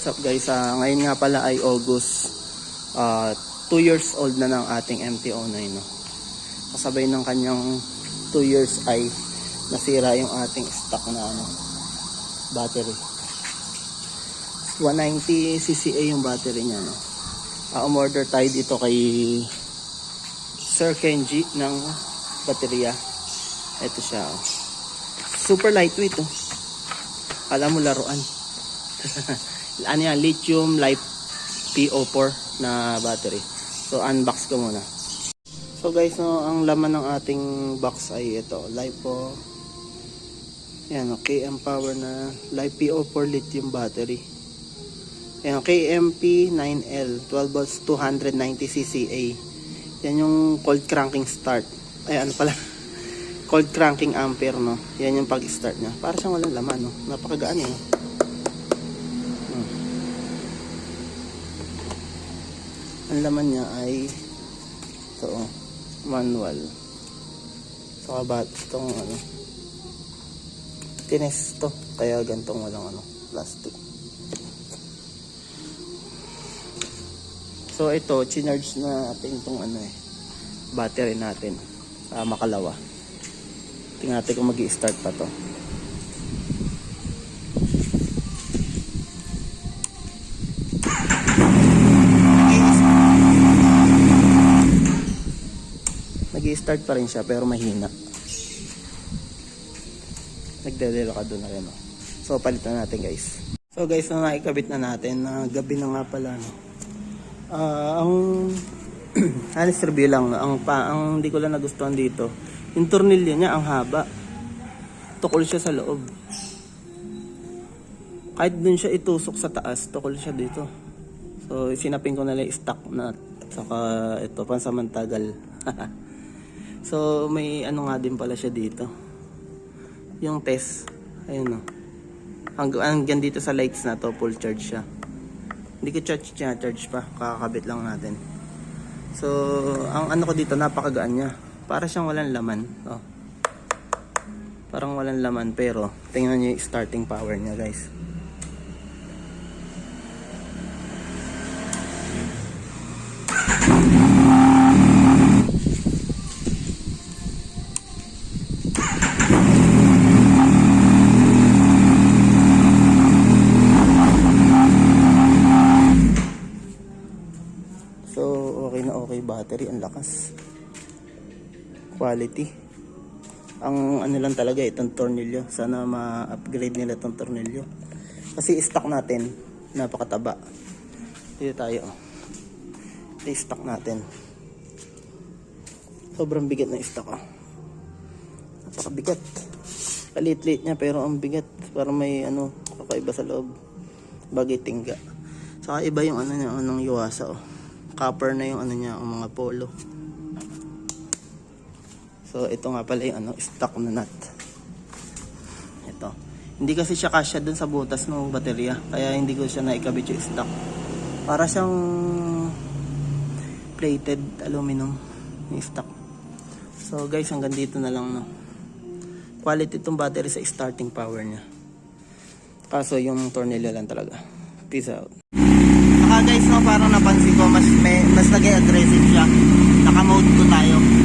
What's up guys? Ah, ngayon nga pala ay August 2 years old na ng ating MT-09 no? Kasabay ng kanyang 2 years ay nasira yung ating stock na ano, battery 190 cca yung battery niya no? Ah, umorder tayo dito kay Sir Kenji ng baterya ito siya oh. super lightweight oh. alam mo laruan ano yan, lithium life PO4 na battery. So unbox ko muna. So guys, no, ang laman ng ating box ay ito, LiPo yan, no, KM Power na Life PO4 lithium battery. Yan, KMP 9L 12 volts 290 CCA. Yan yung cold cranking start. Ay ano pala? cold cranking ampere no. Yan yung pag-start niya. Para siyang walang laman no. Napakagaan eh. Ang laman niya ay ito oh, manual. Saka bat itong ano tines to. Kaya gantong walang ano plastic. So ito chinarge na natin itong ano eh battery natin. Sa makalawa. Tingnan natin kung mag start pa to start pa rin siya pero mahina. Nagdedelo ka doon na rin oh. so palitan natin guys. So guys na naikabit na natin na gabi na nga pala no? Ah, ang honest review lang no? ang pa ang hindi ko lang nagustuhan dito yung tornilyo niya ang haba. Tukol siya sa loob. Kahit dun siya itusok sa taas tukol siya dito. So sinapin ko na lang stock nut saka ito pansamantagal So, may ano nga din pala siya dito. Yung test. Ayun o. Hanggang, hanggang dito sa lights na to, full charge siya. Hindi ko charge niya, charge pa. Kakakabit lang natin. So, ang ano ko dito, napakagaan niya. Para siyang walang laman. Oh. Parang walang laman, pero tingnan niyo yung starting power niya, guys. So, okay battery. Ang lakas. Quality. Ang ano lang talaga itong tornilyo. Sana ma-upgrade nila itong tornilyo. Kasi stock natin, napakataba. Dito tayo. Ito yung stock natin. Sobrang bigat ng stock. Oh. Napakabigat. Kalit-lit niya pero ang bigat. Para may ano, kakaiba sa loob. Bagay tingga. Saka iba yung ano niya, anong yuwasa oh copper na yung ano niya, ang mga polo. So, ito nga pala yung ano, stock na nut. Ito. Hindi kasi siya kasya dun sa butas ng baterya. Kaya hindi ko siya naikabit yung stock. Para siyang plated aluminum yung stock. So, guys, hanggang dito na lang, no. Quality itong battery sa starting power niya. Kaso, yung tornilyo lang talaga. Peace out. Guys, no, parang napansin ko, mas, may, mas naging aggressive siya. Naka-mode ko tayo.